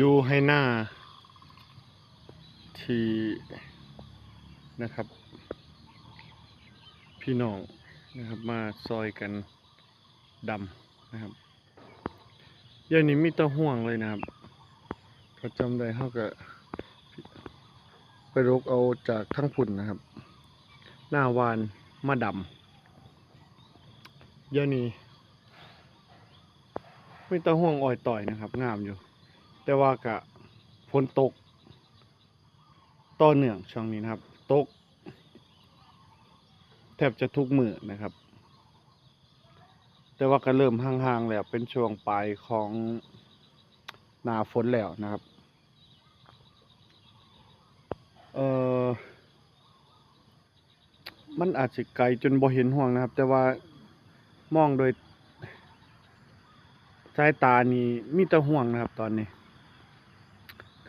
ยูให้หน้า ที่นะครับ พี่น้องนะครับ มาซอยกันดำนะครับเดี๋ยวนี้มีตะห่วงเลยนะครับเขาจำได้เขาก็ไปรกเอาจากทั้งพุ่นนะครับ หน้าวานมาดำเดี๋ยวนี้มีตะห่วงอ่อยต่อยนะครับ งามอยู่ แต่ว่ากะฝนตกต่อเนื่องช่วงนี้นะครับ ตก แทบจะทุกมือนะครับ แต่ว่าก็เริ่มห่างๆแล้วเป็นช่วงปลายของหนาฝนแล้วนะครับ เออมันอาจจะไกลจนบ่เห็นห่วงนะครับ แต่ว่ามองโดยสายตานี่มีแต่ห่วงนะครับตอนนี้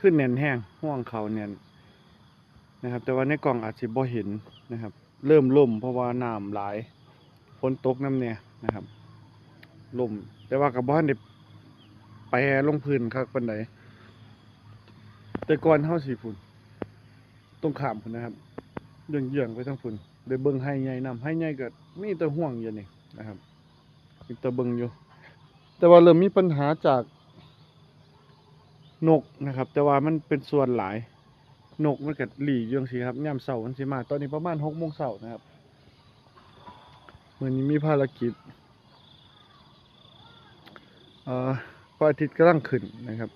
ขึ้นแน่นแห้งห่วงเขาแน่นนะครับ แต่ว่าในกล่องอาจจะบ่เห็นนะครับ เริ่มล่มเพราะว่าน้ำหลายฝนตกน้ำเนี่ยนะครับล่มแต่ว่ากับบ้านได้แปรลงพื้นคักปานใดแต่ก่อนเฮาสิพุ่นตรงขามพุ่นนะครับเยื่องๆไปทางพุ่นได้เบิ่งให้ใหญ่นํให้ใหญ่ก็มีแต่ห่วงอยู่นี่นะครับมีแต่เบิ่งอยู่ แต่ว่าเริ่มมีปัญหาจาก นกนะครับ แต่ว่ามันเป็นส่วนหลายนกมันก็หลีอยู่จังซี่ครับยามเช้ามันสิมา ตอนนี้ประมาณ6โมงเช้านะครับมือนี้มีภารกิจเอ่อพระอาทิตย์กำลังขึ้นนะครับ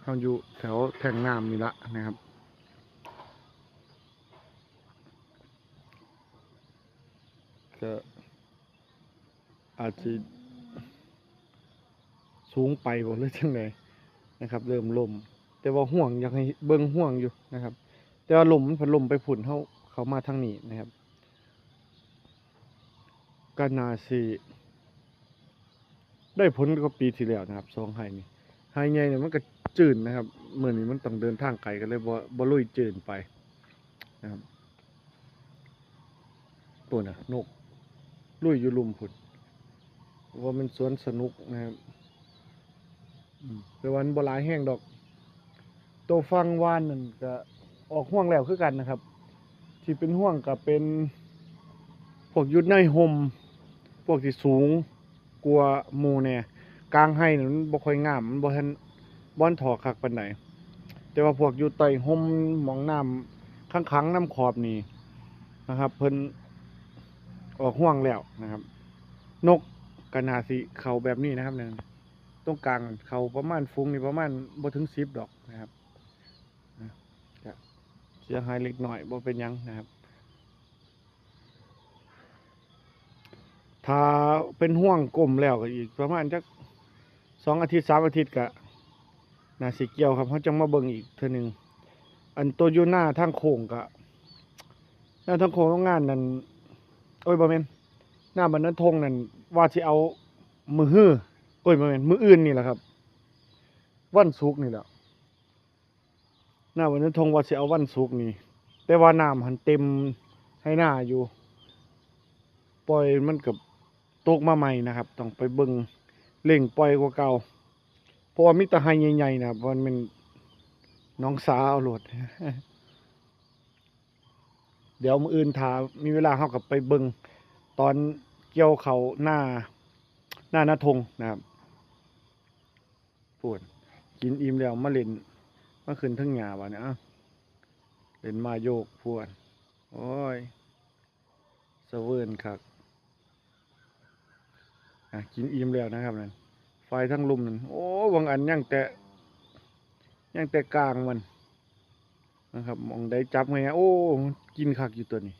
เฮาอยู่แถวแทงน้ำนี่ละนะครับก็อาจจะ สูงไปบ่หรือจังไดนะครับ เริ่มลมแต่ว่าห่วงอยากให้เบิ่งห่วงอยู่นะครับ แต่ว่าลมมันพัดลมไปผุ่นเขาเขามาทางนี้นะครับก็นาสิได้ผลกว่าปีที่แล้วนะครับสองไฮนี่ไฮใหญ่เนี่ยมันก็จืดนะครับเหมือนี้มันต้องเดินทางไกลกันเลยบ่บ่ลุยจืดไปนะครับตัวน่ะนกลุยอยู่ลุมพุ่นว่ามันสวนสนุกนะครับ แต่วันบหลายแห้งดอก ตัวฟังวานนั่นก็ออกห่วงแล้วคือกันนะครับ ที่เป็นห่วงก็เป็นพวกยุดในห่มพวกที่สูงกลัวมูเนี่ยกลางให้นั่นบ่ค่อยงามมันบ่ทันบ่นถอคักปานใดแต่ว่าพวกอยู่ใต้ห่มหมองน้ำข้างๆน้ำขอบนี่นะครับ เพิ่นออกห่วงแล้วนะครับ นกกนาสิเขาแบบนี้นะครับเนี่ย ตรงกลางเขาประมาณฟุ้งนี่ประมาณบ่ถึงสิบดอกนะครับนะเสียหายเล็กน้อยบ่เป็นยังนะครับ ถ้าเป็นห่วงกลมแล้วก็อีกประมาณจักสองอาทิตย์สามอาทิตย์ก็นาสิเกียวครับเขาจะมาเบิ่งอีกเทื่อหนึงอันตัวยูหน้าทางโค้งก็หน้าทางโค้งโรงงานนั้นโอ้ยบ่แม่นหน้าบันนั้นทงนั่นว่าสิเอามือฮื้อ โอ้ยบ่แม่นมืออื่นนี่แหละครับ วันศุกนี่แหละหน้าบันนั้ทงว่าสิเอาวันศุกนี่ แต่ว่าน้ำหันเต็มให้หน้าอยู่ ปล่อยมันกับตกมาใหม่นะครับ ต้องไปเบิ่งเร่งปล่อยกว่าเก่า เพราะว่ามีแตะไฮใหญ่ๆนะมันเป็นน้องสาวเอาหลด เดี๋ยวมืออื่นถามีเวลาเขากับไปเบิงตอนเกี่ยวเขาหน้าหน้าหน้าทงนะครับ ปวดกินอิ่มแล้วมาเล่นมาขึ้นทั้งหยาวะเนี่ยเล่นมาโยกพวนโอ้ยสเวิร์นคักกินอิ่มแล้วนะครับนั่นไฟทั้งลุมนั่นโอ้บางอันยังแต่ยังแต่กลางมันนะครับมองได้จับไงโอ้กินคักอยู่ตัวนี้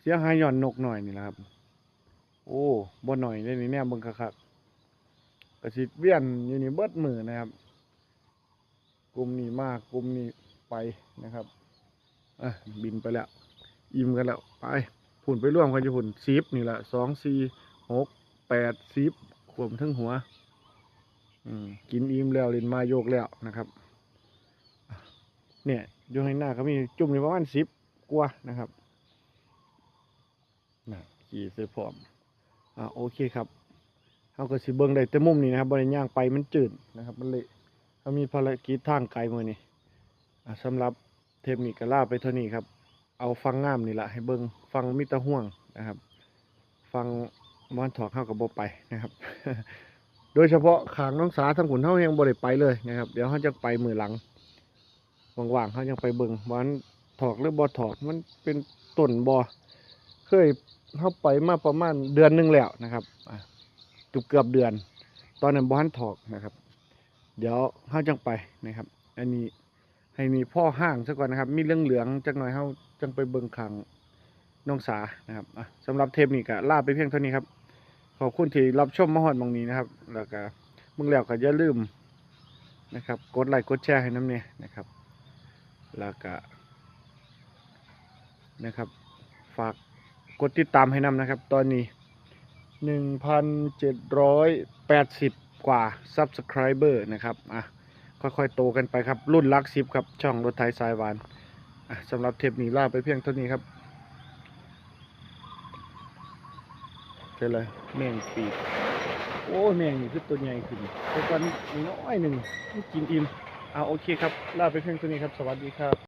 เสียหายหย่อนนกหน่อยนี่แหละครับ โอ้บ่หน่อยได้นี่แน่บิ่งคัก กระสิเวียนอยู่นี่เบิดมือนะครับ กลุ่มนี้มากกลุ่มนี้ไปนะครับอะบินไปแล้ว อิ่มกันแล้วไปผุ่นไปร่วมกันอยู่ผุ่นสิบนี่แหละสองสี่หกแปดสิบขวมทั้งหัว อืมกินอิ่มแล้วเล่นมาโยกแล้วนะครับเนี่ยอยู่ในหน้าเขามีจุ่มอยู่ประมาณสิบกว่านะครับนะขี่เสื้อพร้อมอ่าโอเคครับ เฮาก็สิเบิ่งได้แต่มุมนี้นะครับบ่ได้ย่างไปมันจืดนะครับ มันเละเฮามีภารกิจทางไกลมือนี่สำหรับเทปนี้ก็ลาไปเท่านี้ครับ เอาฟังงามนี่แหละให้เบิ่งฟังมีแตะห่วงนะครับ ฟังมอนถอกเฮาก็บ่ไปนะครับ โดยเฉพาะขางน้องสาทางขุนเฮายังบ่ได้ไปเลยนะครับ เดี๋ยวเฮาจะไปมือหลังว่างๆเฮายังไปเบิ่งวันถอกหรือบ่ถอกมันเป็นต้นบ่เคยเฮาไปมาประมาณเดือนหนึงแล้วนะครับอ่ กือบเกือบเดือน ตอนนั้นบ่ทันถอกนะครับ เดี๋ยวเฮาจังไปนะครับ อันนี้ให้มีพ่อห้างซะก่อนนะครับ มีเรื่องเหลืองจักหน่อยเฮาจังไปเบิ่งขางน้องสานะครับอะสำหรับเทปนี้ก็ลาไปเพียงเท่านี้ครับ ขอบคุณที่รับชมมาฮอดมองนี้นะครับ แล้วก็มึงแล้วก็อย่าลืมนะครับ กดไลค์กดแชร์ให้น้ำเนี่ยนะครับ แล้วก็นะครับ ฝากกดติดตามให้น้ำนะครับ ตอนนี้ หนึ่งพันเจ็ดร้อยแปดสิบกว่า Subscriber นะครับ อะ ค่อยๆ โตกันไปครับ รุ่นลักซิบครับ ช่องรถไทยสายวาน อะสำหรับเทปนี้ลาไปเพียงเท่านี้ครับเจอเลยแมงปีกโอ้แมงนี่คือตัวใหญ่ขึ้นแต่ก่อนน้อยหนึ่งกินอิ่มเอาโอเคครับ ลาไปเพียงเท่านี้ครับ สวัสดีครับ